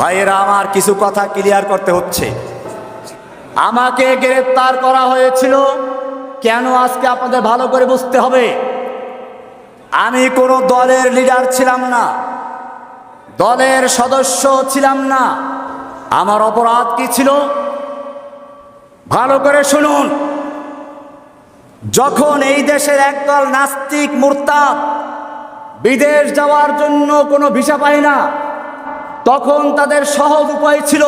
ভাইয়েরা, আমার কিছু কথা ক্লিয়ার করতে হচ্ছে। আমাকে গ্রেপ্তার করা হয়েছিল, কেন আজকে আপনাদের ভালো করে বুঝতে হবে? আমি কোনো দলের লিডার ছিলাম না, দলের সদস্য ছিলাম না। আমার অপরাধ কি ছিল? ভালো করে শুনুন। যখন এই দেশের একদল নাস্তিক মুরতাদ বিদেশ যাওয়ার জন্য কোনো ভিসা পায় না তখন তাদের সহজ উপায় ছিল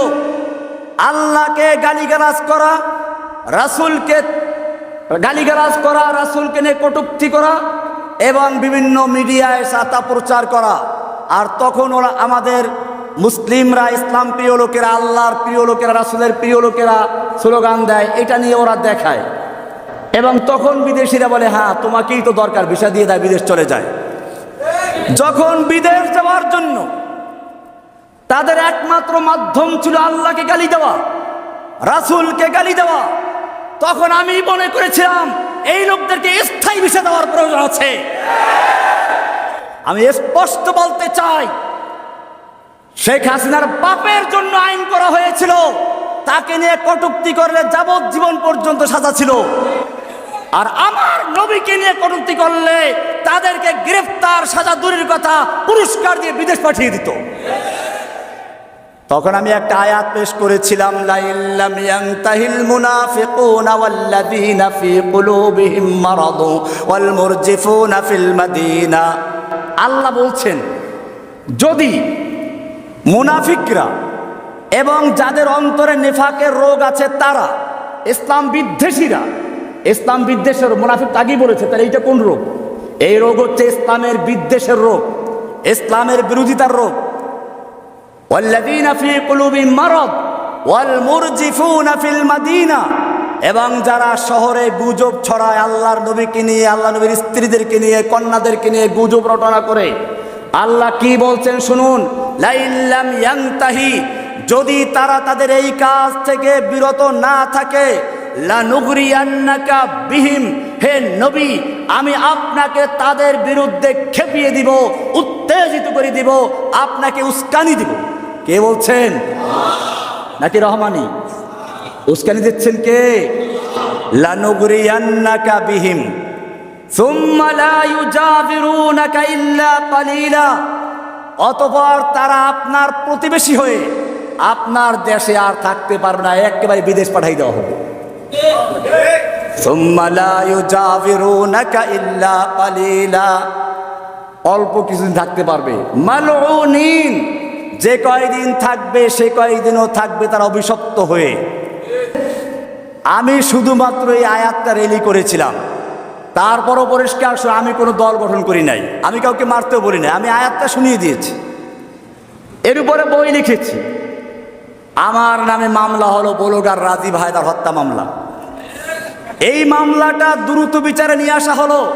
আল্লাহকে গালিগালাজ করা, রাসুলকে গালিগালাজ করা, রাসুলকে নিয়ে কটুক্তি করা এবং বিভিন্ন মিডিয়ায় সাতা প্রচার করা। আর তখন ওরা আমাদের মুসলিমরা, ইসলাম প্রিয় লোকেরা, আল্লাহর প্রিয় লোকেরা, রাসুলের প্রিয় লোকেরা স্লোগান দেয়, এটা নিয়ে ওরা দেখায়। এবং তখন বিদেশিরা বলে হ্যাঁ তোমাকেই তো দরকার, ভিসা দিয়ে দেয়, বিদেশ চলে যায়। যখন বিদেশ যাওয়ার জন্য তাদের একমাত্র মাধ্যম ছিল আল্লাহকে গালি দেওয়া, রাসুলকে গালি দেওয়া। তখন আমি মনে করেছিলাম, এই লোকদেরকে স্থায়ী ভিসা দেওয়ার প্রয়োজন আছে। আমি স্পষ্ট বলতে চাই, শেখ হাসিনার বাপের জন্য আইন করা হয়েছিল, তাকে নিয়ে কটুক্তি করলে যাবজ্জীবন পর্যন্ত সাজা ছিল। আর আমার নবীকে নিয়ে কটুক্তি করলে তাদেরকে গ্রেফতার, সাজা, দূরের কথা পুরস্কার দিয়ে বিদেশ পাঠিয়ে দিত। তখন আমি একটা আয়াত পেশ করেছিলাম লাইল্লাম ইয়ান্তাহিল মুনাফিকুনা ওয়াল্লাযীনা ফী কুলুবিহিম মারাদু ওয়াল মুরজিফুনা ফিল মাদিনা। আল্লাহ বলছেন, যদি মুনাফিকরা এবং যাদের অন্তরে নেফাকের রোগ আছে তারা, ইসলাম বিদ্বেষীরা, ইসলাম বিদ্বেষের মুনাফিক আগেই বলেছে, তাহলে এইটা কোন রোগ? এই রোগ হচ্ছে ইসলামের বিদ্বেষের রোগ, ইসলামের বিরোধিতার রোগ। والذين في قلوبهم مرض والمرجفون في المدينة এবং যারা শহরে গুজব ছড়ায় আল্লাহর নবীকে নিয়ে আল্লাহ নবীর স্ত্রীদেরকে নিয়ে কন্যাদেরকে নিয়ে গুজব রটনা করে আল্লাহ কি বলছেন শুনুন লাইল্লাম ইয়াংতাহি যদি তারা তাদের এই কাজ থেকে বিরত না থাকে লানুগরিয়ান্নাকা বিহিম হে নবী আমি আপনাকে তাদের বিরুদ্ধে খেপিয়ে দিব উত্তেজিত করে দিব আপনাকে উস্কানি দিব কে বলছেন? নাকি রহমানি? উস্কানি দিচ্ছেন কে? লানুগরিয়ান্নাকা বিহিম। সুম্মা লা ইউজাবিরুনাকা ইল্লা কালিলা। অতঃপর তারা আপনার প্রতিবেশী হয়ে আপনার দেশে আর থাকতে পারবে না, একেবারে বিদেশ পাঠাই দেওয়া হবে। অল্প কিছুদিন থাকতে পারবে। মালউনিন। যে কয়দিন থাকবে, সে কয়দিনও থাকবে তার অভিশপ্ত হয়ে। আমি শুধুমাত্র এই আয়াতটা রেলি করেছিলাম। তারপরও পরিষ্কার আমি কোনো দল গঠন করি নাই। আমি কাউকে মারতেও বলি নাই। আমি আয়াতটা শুনিয়ে দিয়েছি। এর উপরে বই লিখেছি। আমার নামে মামলা হলো বলোগার রাজীব হায়দার হত্যা মামলা। এই মামলাটা দ্রুত বিচারে নিয়ে আসা হলো।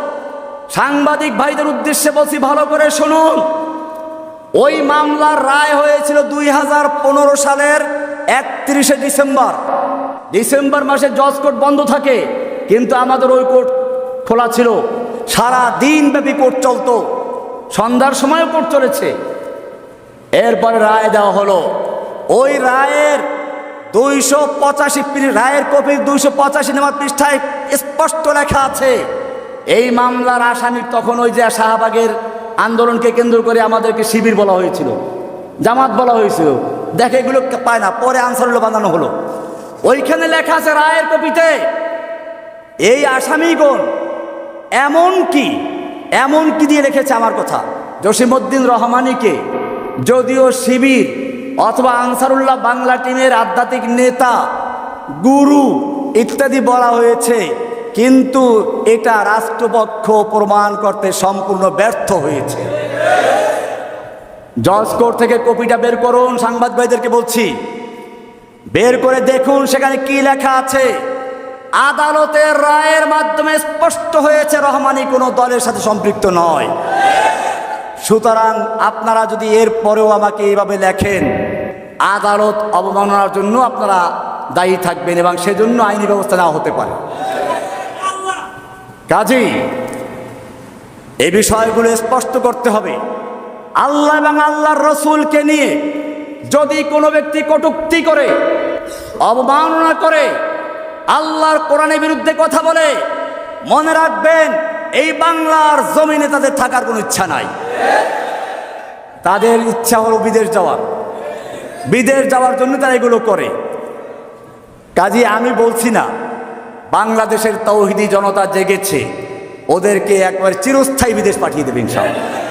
সাংবাদিক ভাইদের উদ্দেশ্যে বলছি, ভালো করে শুনুন। ওই মামলার রায় হয়েছিল দুই হাজার পনেরো সালের একত্রিশে ডিসেম্বর। ডিসেম্বর মাসে জজ কোর্ট বন্ধ থাকে, কিন্তু আমাদের ওই কোর্ট খোলা ছিল। সারা দিন ব্যাপী কোর্ট চলতো। সন্ধ্যার সময়ও কোর্ট চলেছে। এরপরে রায় দেওয়া হলো। ওই রায়ের দুইশো পঁচাশি রায়ের কপির দুইশো পঁচাশি নাম্বার পৃষ্ঠায় স্পষ্ট লেখা আছে। এই মামলার আসামি তখন ওই যে শাহবাগের আন্দোলনকে কেন্দ্র করে আমাদেরকে শিবির বলা হয়েছিল, জামাত বলা হয়েছিল। দেখে এগুলো পায় না, পরে আনসারুল্লাহ বানানো হলো। ওইখানে লেখা আছে রায়ের কপিতে, এই আসামিগণ এমন কি এমন কি দিয়ে রেখেছে আমার কথা? জসিমউদ্দিন রহমানিকে, যদিও শিবির অথবা আনসারুল্লাহ বাংলা টিমের আধ্যাত্মিক নেতা, গুরু ইত্যাদি বলা হয়েছে কিন্তু এটা রাষ্ট্রপক্ষ প্রমাণ করতে সম্পূর্ণ ব্যর্থ হয়েছে। জজ কোর্ট থেকে কপিটা বের করুন, সাংবাদিকদেরকে বলছি। বের করে দেখুন সেখানে কি লেখা আছে। আদালতের রায়ের মাধ্যমে স্পষ্ট হয়েছে, রহমানি কোনো দলের সাথে সম্পৃক্ত নয়। সুতরাং আপনারা যদি এর পরেও আমাকে এইভাবে লেখেন, আদালত অবমাননার জন্য আপনারা দায়ী থাকবেন এবং সেজন্য আইনি ব্যবস্থা নেওয়া হতে পারে। কাজেই এই বিষয়গুলো স্পষ্ট করতে হবে। আল্লাহ এবং আল্লাহর রসুলকে নিয়ে যদি কোনো ব্যক্তি কটুক্তি করে, অবমাননা করে, আল্লাহর কোরআনের বিরুদ্ধে কথা বলে, মনে রাখবেন এই বাংলার জমিনে তাদের থাকার কোনো ইচ্ছা নাই। তাদের ইচ্ছা হলো বিদেশ যাওয়ার বিদেশ যাওয়ার জন্য তারা এগুলো করে। কাজে, আমি বলছি না বাংলাদেশের তৌহিদি জনতা জেগেছে ওদেরকে একবার চিরস্থায়ী বিদেশ পাঠিয়ে দেবে ইনশাআল্লাহ।